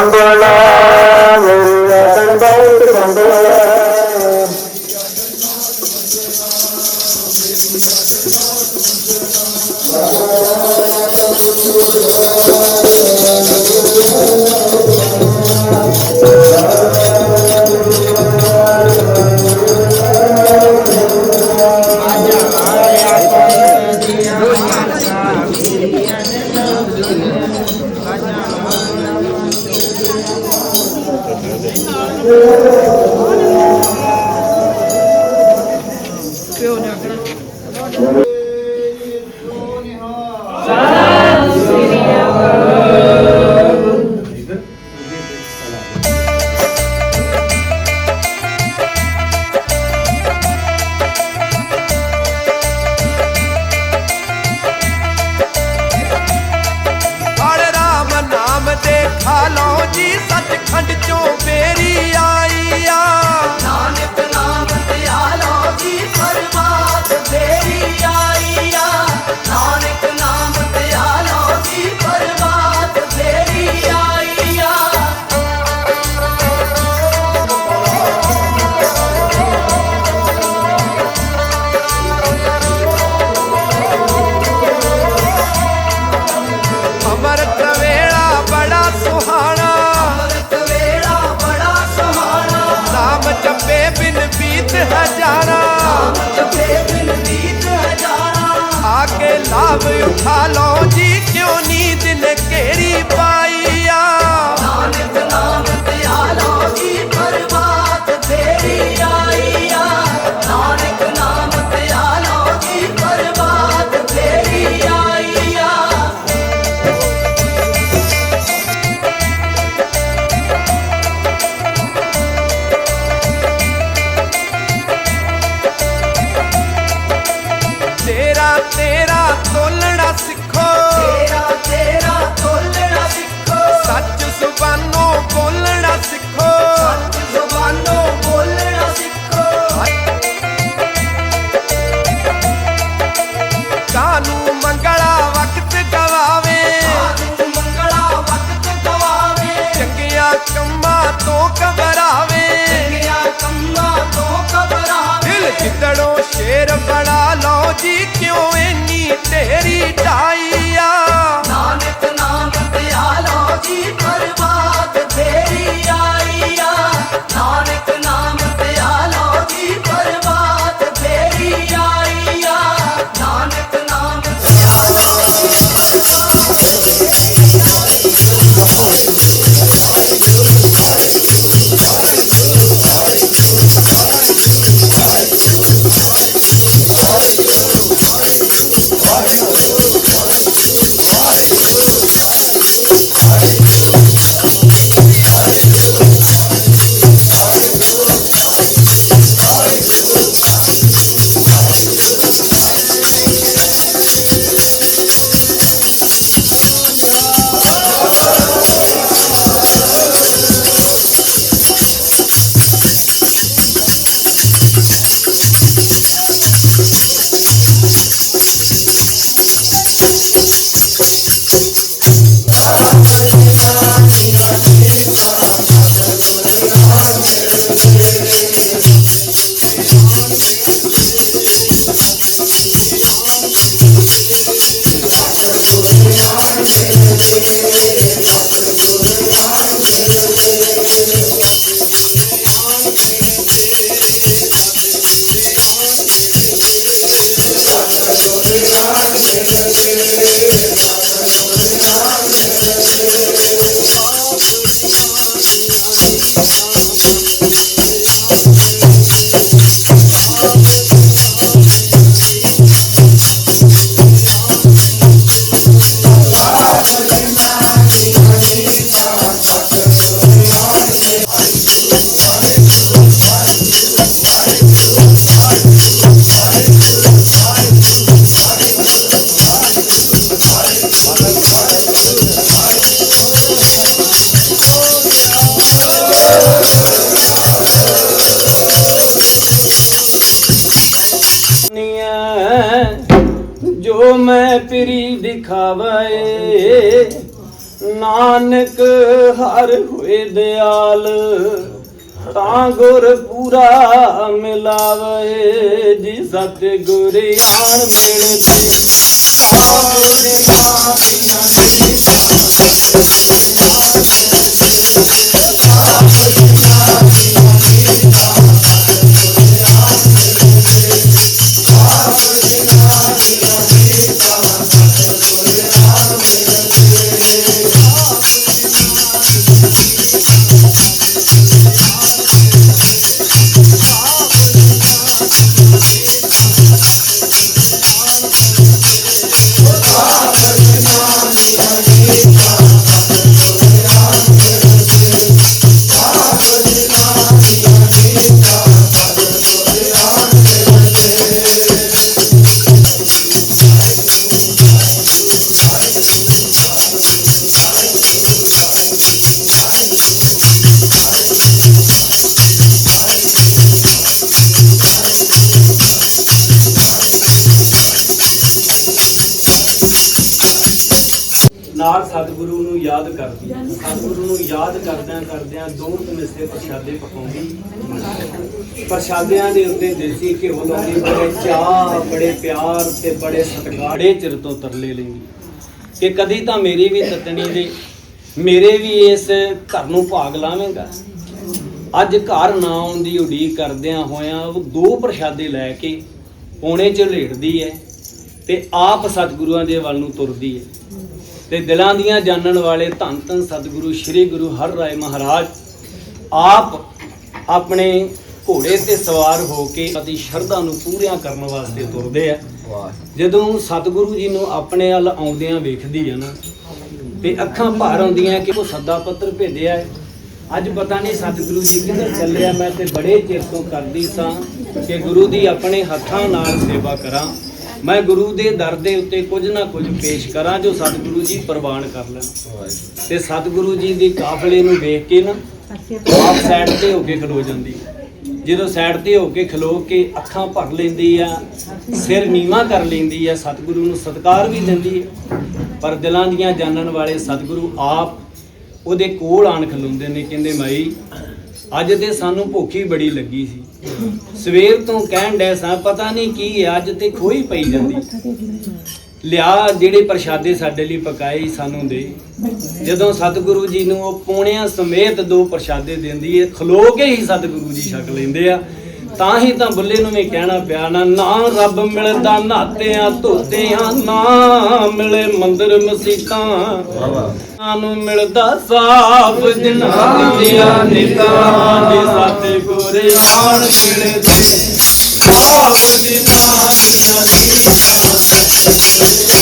ਬੰਦੋਲਾ ਮੇਰਾ ਸੱਚਖੰਡ ਚੋਂ ਬੇਰੀ ਆਈ ਆ। ਨਾਨਕ ਨਾਮ ਧਿਆਲੋ ਜੀ ਪਰਮਾਤ ਫੇਰੀ ਆਈ ਆ। ਨਾਨਕ ਲਾਭ ਉਠਾ ਲਓ ਜੀ ਕਿਉਂ ਨੀਂਦ ਨੇ ਘੇਰੀ ਪਾਈ ਆ? ਨਾਨਕ ਨਾਮ ਧਿਆਲੋ ਜੀ ਪਰਮਾਤ ਫੇਰੀ ਆਈ ਆ। ਨਾਨਕ ਨਾਮ ਧਿਆਲੋ ਜੀ ਪਰਮਾਤ ਫੇਰੀ ਆਈ ਆ। ਤੇਰਾ ਸਿੱਖੋ ਤੇਰਾ ਤੇਰਾ ਸਿੱਖੋ। ਸੱਚ ਸੁਬਾਨੋਂ ਬੋਲਣਾ ਸਿੱਖੋ। ਸੱਚ ਜ਼ੁਬਾਨੋਂ ਬੋਲਣਾ ਸਿੱਖੋ। ਕਾਨੂੰ ਮੰਗਲਾ ਵਕਤ ਗਵਾਵੇ। ਆਨੂੰ ਮੰਗਲਾ ਵਕਤ ਗਵਾਵੇ। ਚੰਗੀਆਂ ਕੰਮਾਂ ਤੋਂ ਘਬਰਾਵੇ। ਚੰਗਿਆ ਕੰਮਾਂ ਤੋਂ ਘਬਰਾਵੇ। ਦਿਲ ਜਿੱਦੜੋਂ ਸ਼ੇਰ ਬਣਾ ਲਓ ਜੀ ਕਿਉਂ ਇੰਨੀ ਢੇਰੀ ਢਾਈ ਦਿਆਲ ਤਾਂ ਗੁਰ ਪੂਰਾ ਮਿਲਾਵੇ ਜੀ ਸਤ ਗੁਰ ਆਣ ਮਿਲਦੇ ਨਾਲ ਕਰਦਿਆਂ ਕਰਦਿਆਂ ਪ੍ਰਸ਼ਾਦੇ ਪਕਾਉਂਦੀ ਪ੍ਰਸ਼ਾਦਿਆਂ ਦੇ ਉੱਤੇ ਦੇਸੀ ਘਿਓ ਲਾਉਂਦੀ, ਬੜੇ ਚਾਹ ਬੜੇ ਪਿਆਰ ਤੇ ਬੜੇ ਸਤਿਕਾਰ। ਚਿਰ ਤੋਂ ਤਰਲੇ ਲੈਂਦੀ। ਕਿ ਕਦੀ ਤਾਂ ਮੇਰੀ ਵੀ ਤਤਣੀ ਦੇ, ਮੇਰੇ ਵੀ ਇਸ ਘਰ ਨੂੰ ਭਾਗ ਲਾਵੇਂਗਾ। ਅੱਜ ਘਰ ਨਾ ਆਉਣ ਦੀ ਉਡੀਕ ਕਰਦਿਆਂ ਹੋਇਆਂ ਉਹ ਦੋ ਪ੍ਰਸ਼ਾਦੇ ਲੈ ਕੇ ਪੌਣੇ ਚ ਲੇੜਦੀ ਹੈ ਤੇ ਆਪ ਸਤਿਗੁਰੂਆਂ ਦੇ ਵੱਲ ਨੂੰ ਤੁਰਦੀ ਹੈ। ਤੇ ਦਿਲਾਂ ਦੀਆਂ ਜਾਣਨ ਵਾਲੇ ਧੰਨ ਧੰਨ ਸਤਿਗੁਰੂ ਸ੍ਰੀ ਗੁਰੂ ਹਰ ਰਾਏ ਮਹਾਰਾਜ, ਆਪ ਆਪਣੇ ਘੋੜੇ ਤੇ ਸਵਾਰ ਹੋ ਕੇ ਅਤੀ ਸ਼ਰਧਾ ਨੂੰ ਪੂਰੀਆਂ ਕਰਨ ਵਾਸਤੇ ਤੁਰਦੇ ਆ। ਜਦੋਂ ਸਤਿਗੁਰੂ ਜੀ ਨੂੰ ਆਪਣੇ ਵੱਲ ਆਉਂਦਿਆਂ ਵੇਖਦੀ ਆ ਨਾ, ਤੇ ਅੱਖਾਂ ਭਰ ਆਉਂਦੀਆਂ ਕਿ ਉਹ ਸੱਦਾ ਪੱਤਰ ਭੇਜਿਆ ਹੈ। ਅੱਜ ਪਤਾ ਨਹੀਂ ਸਤਿਗੁਰੂ ਜੀ ਕਿੱਧਰ ਚੱਲਿਆ, ਮੈਂ ਤੇ ਬੜੇ ਚਿਰ ਤੋਂ ਕਰਦੀ ਸਾਂ ਕਿ ਗੁਰੂ ਦੀ ਆਪਣੇ ਹੱਥਾਂ ਨਾਲ ਸੇਵਾ ਕਰਾਂ। ਮੈਂ ਗੁਰੂ ਦੇ ਦਰ ਦੇ ਉੱਤੇ ਕੁਝ ਨਾ ਕੁਝ ਪੇਸ਼ ਕਰਾਂ ਜੋ ਸਤਿਗੁਰੂ ਜੀ ਪ੍ਰਵਾਨ ਕਰ ਲੈਣ। ਤੇ ਸਤਿਗੁਰੂ ਜੀ ਦੀ ਕਾਫਲੇ ਨੂੰ ਵੇਖ ਕੇ ਨਾ ਆਪ ਸਾਈਡ ਤੇ ਹੋ ਕੇ ਖਲੋ ਜਾਂਦੀ। ਜਦੋਂ ਸਾਈਡ ਤੇ ਹੋ ਕੇ ਖਲੋ ਕੇ ਅੱਖਾਂ ਭਰ ਲੈਂਦੀ ਆ ਸਿਰ ਨੀਵਾ ਕਰ ਲੈਂਦੀ ਆ ਸਤਿਗੁਰੂ ਨੂੰ ਸਤਿਕਾਰ ਵੀ ਦਿੰਦੀ ਹੈ ਪਰ ਦਿਲਾਂ ਦੀਆਂ ਜਾਣਨ ਵਾਲੇ ਸਤਿਗੁਰੂ ਆਪ ਉਹਦੇ ਕੋਲ ਆਣ ਖਲੋਂਦੇ ਨੇ ਕਹਿੰਦੇ ਮਾਈ ਅੱਜ ਤੇ ਸਾਨੂੰ ਭੁੱਖੀ ਬੜੀ ਲੱਗੀ ਸੀ। ਸਵੇਰ ਤੋਂ ਕਹਿਣ ਡੈ ਸਾਂ, ਪਤਾ ਨਹੀਂ ਕੀ ਹੈ, ਅੱਜ ਤੇ ਖੋਈ ਪਈ ਜਾਂਦੀ। ਲਿਆ ਜਿਹੜੇ ਪ੍ਰਸ਼ਾਦੇ ਸਾਡੇ ਲਈ ਪਕਾਏ ਸਾਨੂੰ ਦੇ। ਜਦੋਂ ਸਤਿਗੁਰੂ ਜੀ ਨੂੰ ਉਹ ਪੌਣਿਆਂ ਸਮੇਤ ਦੋ ਪ੍ਰਸ਼ਾਦੇ ਦਿੰਦੀ ਹੈ, ਖਲੋ ਕੇ ਹੀ ਸਤਿਗੁਰੂ ਜੀ ਛਕ ਲੈਂਦੇ ਆ। ਤਾਂ ਹੀ ਤਾਂ ਬੁੱਲੇ ਨੂੰ ਵੀ ਕਹਿਣਾ ਪਿਆ ਨਾ ਨਾ ਰੱਬ ਮਿਲਦਾ, ਨਾਤਿਆਂ, ਧੋਤਿਆਂ, ਨਾ ਮਿਲੇ ਮੰਦਰ ਮਸੀਤਾਂ। ਨੂੰ ਮਿਲਦਾ ਸਾਫ਼ ਜਿਨਾਂ ਦੀਆਂ ਨਿਤਾਂ ਦੇ ਸਤਿਗੁਰ ਆਣ ਮਿਲਦੇ। ਸਾਫ਼ ਜਿਨਾਂ ਦੀਆਂ ਨਾਨਕ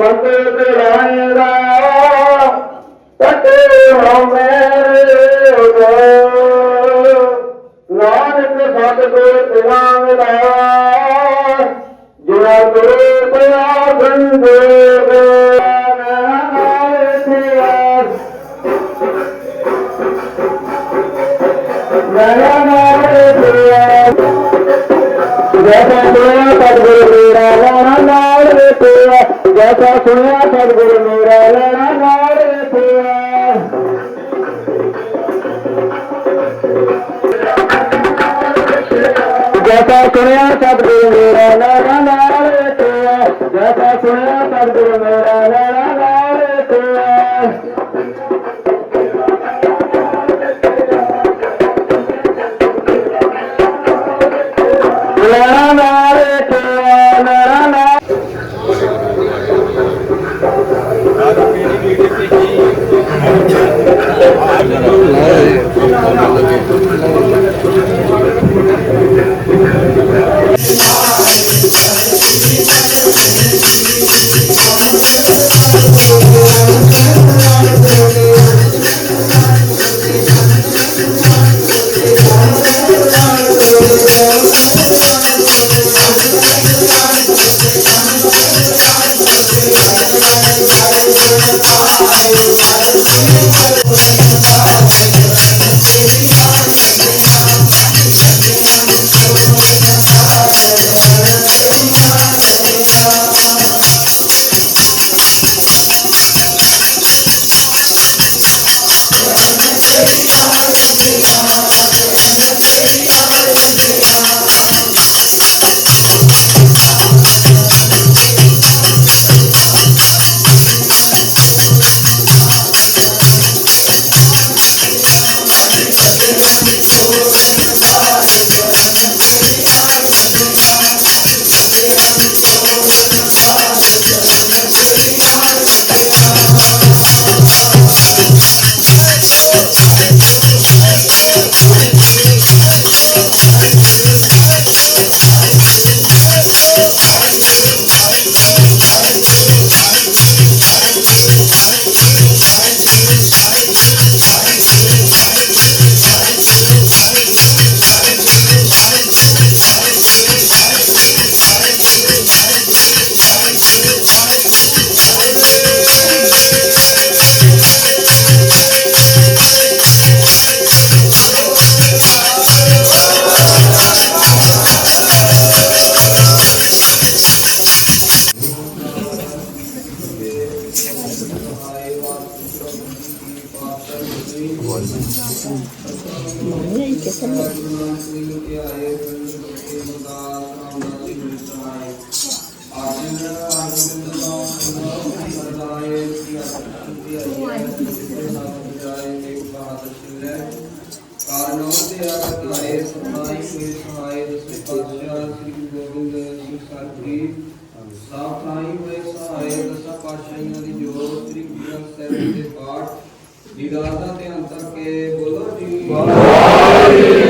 ਨਾਮ ਮਤ ਤੇਰਾ ਤਤੇ ਹੋ ਮੇਰੇ ਨਾਨਕ ਸਤਿਗੁਰ ਤਿਵਾਂ ਮਿਲਾਇਆ ਜਿਨਾ ਗੁਰੂ ਪਿਆ ਸੰਜੋਗ ਮੇਰਾ ਲੈਣਾ ਕਾਰਨੋਂ ਤੇ ਆਏ ਸਮਾਈ ਹੋਏ ਸਹਾਇ ਦਸੇ ਪਾਤਸ਼ਾਹ ਸ੍ਰੀ ਗੁਰੂ ਗੋਬਿੰਦ ਸਿੰਘ ਸਾਹਿਬ ਜੀ ਸਾਥਾਈ ਹੋਏ ਸਹਾਇ ਦਸਾਂ ਪਾਤਸ਼ਾਹੀਆਂ ਦੀ ਜੋਤ ਸ੍ਰੀ ਗੁਰੂ ਗ੍ਰੰਥ ਸਾਹਿਬ ਦੇ ਪਾਠ ਦੀਦਾਰਦਾ ਤੇ ਅੰਤਰ ਕੇ ਬੋਲੋ ਜੀ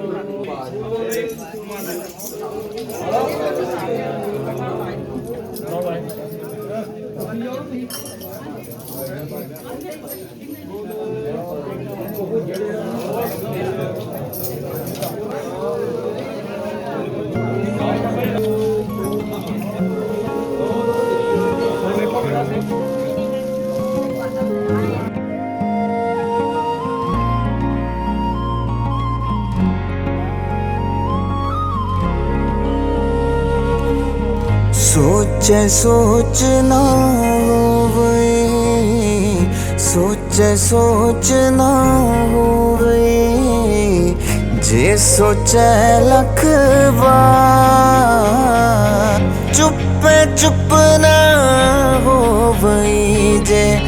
ਸੋਚੈ, ਸੋਚ ਨਾ ਹੋਵੇ ਸੋਚੈ, ਸੋਚ ਨਾ ਹੋਵੇ ਜੇ ਸੋਚੈ ਲੱਖ ਵਾਰ, ਚੁੱਪੇ, ਚੁੱਪ ਨਾ ਹੋਵਈ। ਜੇ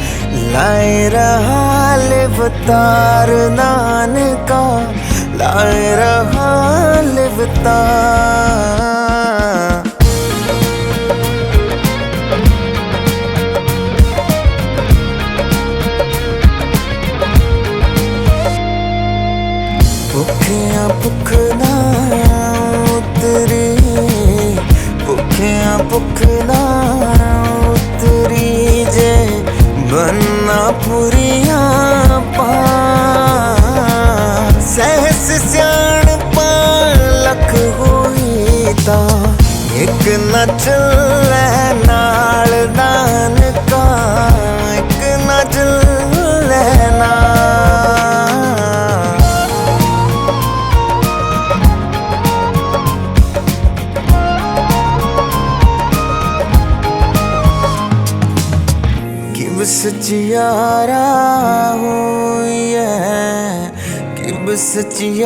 ਲਾਇ ਰਹਾ ਲਿਵਤਾਰ ਨਾਨਕਾ, ਲਾਇ ਰਹਾ ਲਿਵਤਾਰ ਭੁੱਖਿਆਂ ਭੁੱਖ ਨਾ ਉਤਰੀ ਜੇ ਬੰਨਾ ਪੁਰੀਆਂ ਪਾ ਸਹਿਸ ਸਿਆਣ ਲਖ ਹੋਈ ਤਾਂ ਇੱਕ ਨਾ ਕਿ